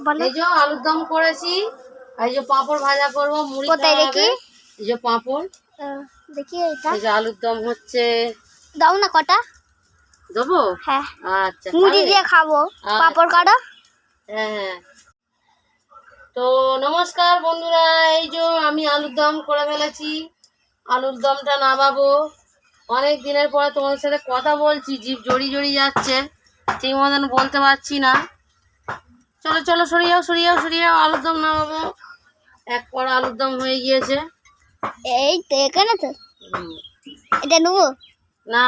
বলো। এই যে আলুর দম করেছি এই যে পাঁপড় ভাজা করব মুড়ি কোথায় দেখি? এই যে পাঁপড়। দেখি এটা এই যে আলুর দম হচ্ছে। দাও না কটা? দেবো? হ্যাঁ। আচ্ছা মুড়ি দিয়ে খাব। পাপড় কাটা? হ্যাঁ হ্যাঁ। তো নমস্কার বন্ধুরা এই যে আমি আলুর দম করে ফেলেছি। আলুর দমটা নামাবো। অনেক দিনের পরে তোমাদের সাথে কথা বলছি জিভ জড়ি জড়ি যাচ্ছে। ঠিক মতন বলতে পারছি না। চলো চলো সরিয়ে যাও সরিয়ে যাও সরিয়ে যাও আলুর দম নামাবো। এক কড়া আলুর দম হয়ে গিয়েছে। এই তো এখানে তো। এটা নেব? না।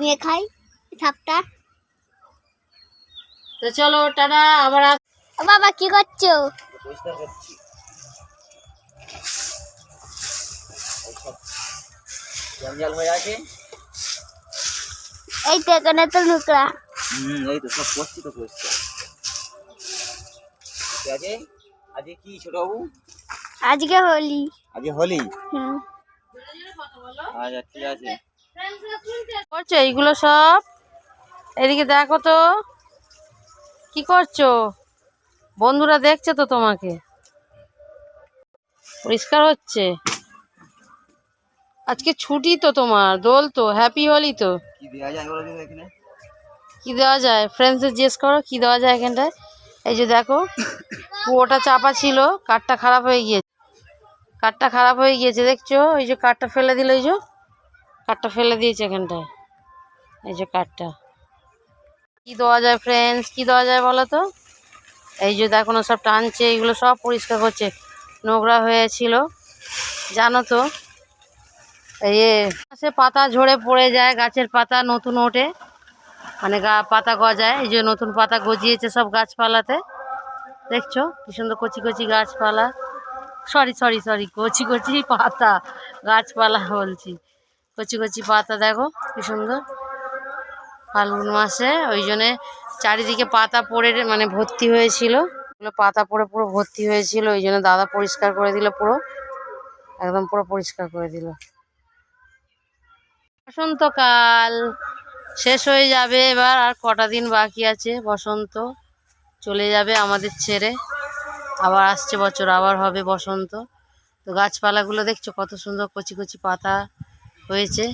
নিয়ে খাই সাপটা তো চলো টাটা আবার বাবা কি করছ? জঞ্জাল হয়ে আছে এই তো এখানে তো লুকড়া হুম এই তো সব করছি তো পরিষ্কার ঠিক আছে আজকে? কি ছোট বাবু আজকে হোলি। আজকে হোলি? হুম। আচ্ছা ঠিক আছে। করছ এইগুলো সব? এদিকে দেখো তো। কি করছ? বন্ধুরা দেখছে তো তোমাকে। পরিষ্কার হচ্ছে। আজকে ছুটি তো তোমার দোল তো হ্যাপি হলি তো। কি দেওয়া যায় কি দেওয়া যায়? ফ্রেন্ডসদের জিজ্ঞেস করো কি দেওয়া যায় এখানটায়? এই যে দেখো কুয়োটা চাপা ছিল, কাঠটা খারাপ হয়ে গিয়েছে কাঠটা খারাপ হয়ে গিয়েছে, দেখছ? এই যে কাঠটা ফেলে দিল, এই যে। কাঠটা ফেলে দিয়েছে এখানটায়। এই যে কাঠটা। কি দেওয়া যায় ফ্রেন্ডস কি দেওয়া যায় বলো তো? এই যে দেখো না, সব টানছে, এগুলো সব পরিষ্কার করছে। নোংরা হয়েছিল। জানো তো? এই পাতা ঝরে পড়ে যায়, গাছের পাতা নতুন ওঠে। মানে গা পাতা গজায় এই যে নতুন পাতা গজিয়েছে সব গাছপালাতে। দেখছ কি সুন্দর কচি কচি গাছপালা? সরি সরি সরি কচি কচি পাতা, গাছপালা বলছি। কচি কচি পাতা, দেখো কি সুন্দর। ফাল্গুন মাসে ওই জন্যে চারিদিকে পাতা পড়ে মানে ভর্তি হয়েছিল। পাতা পড়ে পুরো ভর্তি হয়েছিল, ওই জন্য দাদা পরিষ্কার করে দিল পুরো। একদম পুরো পরিষ্কার করে দিল। বসন্তকাল শেষ হয়ে যাবে এবার, আর কটা দিন বাকি আছে, বসন্ত। চলে যাবে আমাদের ছেড়ে। আবার আসছে বছর, আবার হবে বসন্ত। তো গাছপালাগুলো দেখছ কত সুন্দর কচি কচি পাতা হয়েছে,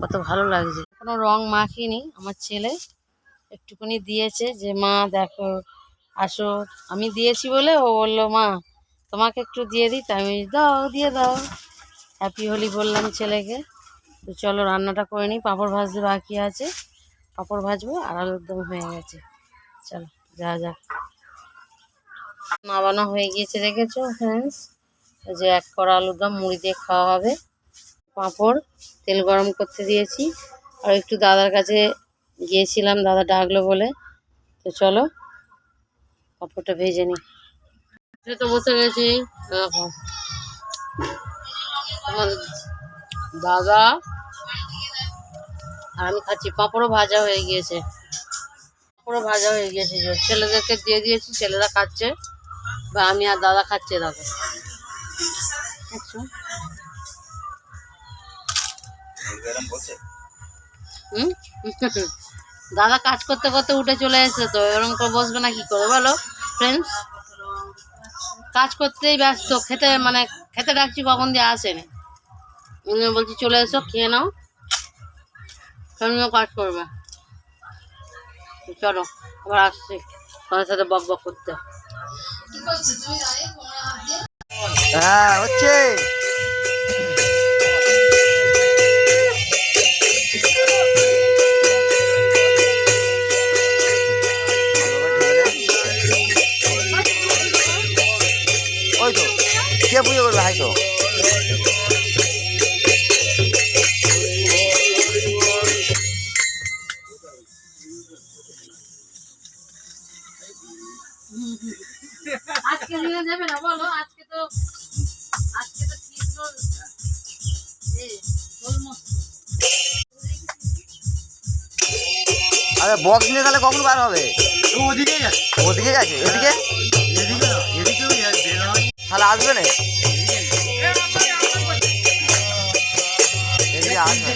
কত ভালো লাগছে। কোনো রং মাখিনি, আমার ছেলে একটুখানি দিয়েছে যে, মা, দেখো, আসো। আমি দিয়েছি বলে ও বলল, মা, তোমাকে একটু দিয়ে দিই। তাই আমি, দাও, দিয়ে দাও। হ্যাপি হোলি বললাম ছেলেকে। তো চলো, রান্নাটা করে নিই, পাঁপড় ভাজতে বাকি আছে। পাঁপড় ভাজবো, আর আলুর দম হয়ে গেছে। চলো যা যাক। নামানো হয়ে গিয়েছে, দেখেছ ফ্রেন্ডস যে এক কড়া আলুর দম, মুড়ি দিয়ে খাওয়া হবে। পাঁপড়, তেল গরম করতে দিয়েছি। আর একটু দাদার কাছে গিয়েছিলাম, দাদা ডাকলো বলে। তো চলো, পাঁপড়টা ভেজে সে তো বসে গেছি। দাদা আর আমি খাচ্ছি। পাঁপড়ও ভাজা হয়ে গিয়েছে। পাঁপড়ও ভাজা হয়ে গিয়েছে। ছেলেদেরকে দিয়ে দিয়েছি, ছেলেরা খাচ্ছে। বা আমি আর দাদা খাচ্ছে দাদা? হুম? দাদা কাজ করতে করতে উঠে চলে এসেছে তো। এরকম করে বসবে না, কি করে বলো? ফ্রেন্ডস কাজ করতেই ব্যস্ত। খেতে মানে খেতে ডাকছি কখন দিয়ে আসেনি। বলছি, চলে এসো, খেয়ে নাও। তুমিও কাজ করবে। চলো, আবার আসছি। তোমার সাথে বক বক করতে। হ্যাঁ হচ্ছে। ওই তো, কে পুজো করবে, হাই তো? আজকে দেবে না বলো আজকে তো আজকে তো আরে বক্স নিয়ে তাহলে কখন বার হবে? ওদিকে গেছে ওদিকে গেছে এদিকে? তাহলে আসবে না? এদিকে আসবে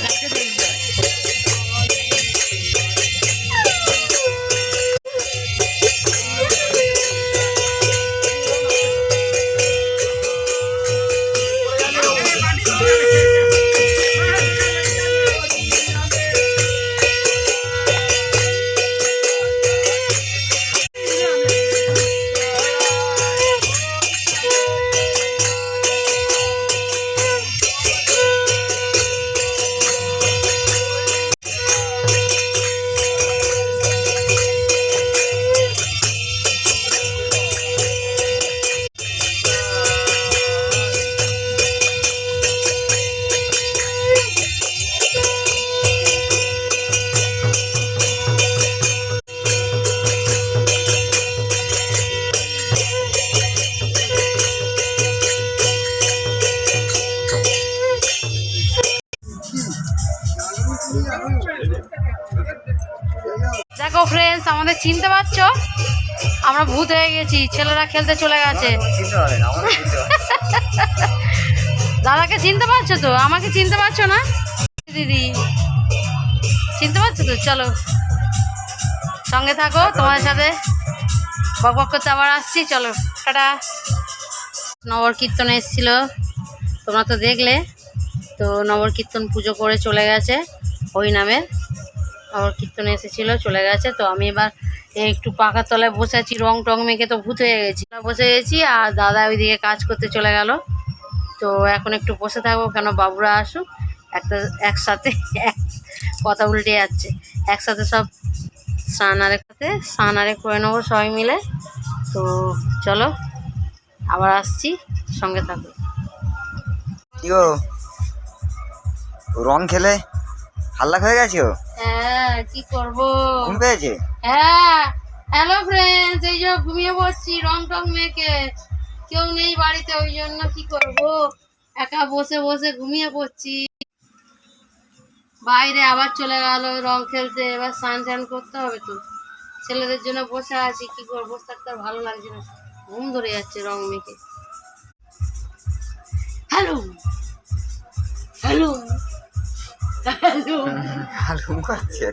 না চিনতে পারছ? আমরা ভূত হয়ে গেছি ছেলেরা খেলতে চলে গেছে। দাদাকে চিনতে পারছ তো? আমাকে চিনতে পারছ না? দিদি চিনতে পারছ তো? চলো। সঙ্গে থাকো তোমার সাথে। বক বক করতে আবার আসছি চলো টাটা। নগর কীর্তন এসেছিল তোমরা তো দেখলে। তো নগর কীর্তন পুজো করে চলে গেছে ওই নামের কীর্তন এসেছিল, চলে গেছে। তো আমি এবার একটু পাকার তলায় বসে আছি, রং টং মেখে তো ভূত হয়ে গেছি। বসে গেছি আর দাদা ওইদিকে কাজ করতে চলে গেল। তো এখন একটু বসে থাকব, কেন বাবুরা আসুক, একটা একসাথে এক কথা উল্টে যাচ্ছে। একসাথে সব স্নানারে সাথে স্নানারে করে নেব সবাই মিলে। তো চলো, আবার আসছি, সঙ্গে থাকো। কি গো? রং খেলে? হাল্লা হয়ে গেছে হ্যাঁ কি করব? ঘুম পেয়েছে? হ্যাঁ হ্যালো ফ্রেন্ডস এই যে ঘুমিয়ে পড়ছি রং টং মেখে। কেউ নেই বাড়িতে ওই জন্য কি করব? একা বসে বসে ঘুমিয়ে পড়ছি। বাইরে আবার চলে গেল রং খেলতে এবার স্নান টান করতে হবে তো। ছেলেদের জন্য বসে আছি কি করব? বসে থাকতে ভালো লাগছে না। ঘুম ধরে যাচ্ছে রং মেখে। হ্যালো হ্যালো হ্যালো হালুম করছে